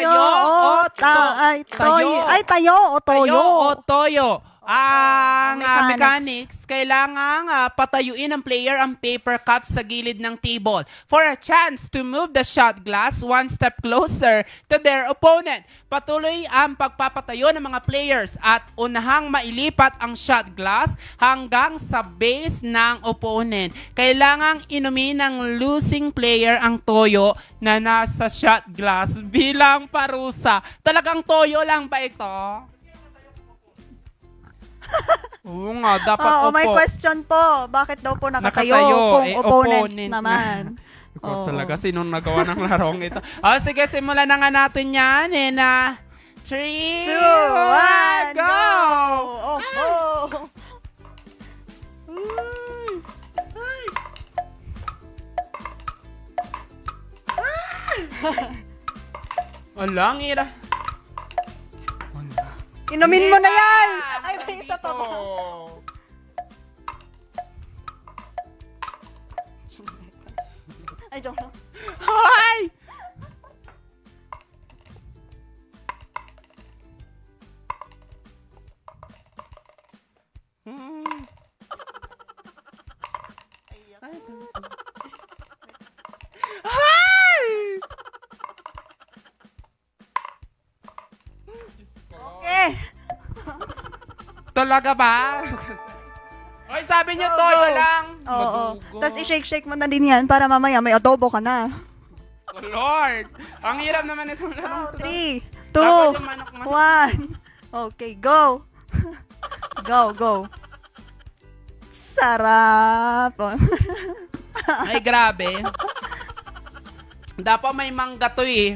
Tayo o ta- ay, toy. Tayo. Ay, tayo o toyo. Tayo o toyo. Ang ah, mechanics. mechanics, kailangan ah, patayuin ng player ang paper cup sa gilid ng table for a chance to move the shot glass one step closer to their opponent. Patuloy ang pagpapatayo ng mga players at unahang mailipat ang shot glass hanggang sa base ng opponent. Kailangang inumin ng losing player ang toyo na nasa shot glass bilang parusa. Talagang toyo lang ba ito? Oo nga, dapat Oo, opo. may question po. Bakit daw po nakatayo, Nakatayo, kung eh, opponent, opponent naman? Ikaw Oo. talaga, sinong nagawa ng larong ito? Oh, sige, simulan na nga natin yan. In a 3, Two, one, go! Oh, oh. Mm. Wala, ang ira. Inumin mo na yan! Ay, may isa pa ba? Ay, joke lang. Eh, Talaga ba? Oy, sabi niyo Go, toyo go. lang. oo. Madugo. Tapos i-shake-shake mo na din yan para mamaya may adobo ka na. Oh, Lord! Ang hirap naman itong larong Oh, to. three, Dapat two, yung manok-manok. one. Okay, go. go, go. Sarap. Ay, grabe. Dapat may mangga to eh.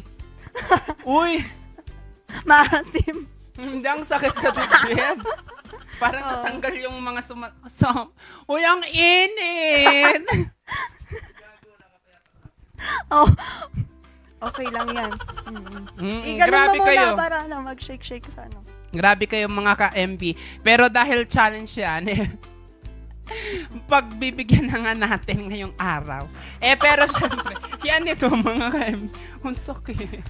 Uy! Maasim. Hindi ang sakit sa dibdib. Parang Oo. natanggal yung mga suma... So, uy, ang init! Oh. Okay lang yan. Mm. Mm, Iganon grabe mo muna kayo. para ano, mag-shake-shake sa ano. Grabe kayo mga ka-MB. Pero dahil challenge yan, eh, pagbibigyan na nga natin ngayong araw. Eh, pero syempre, yan ito mga ka-MB. Ang sakit.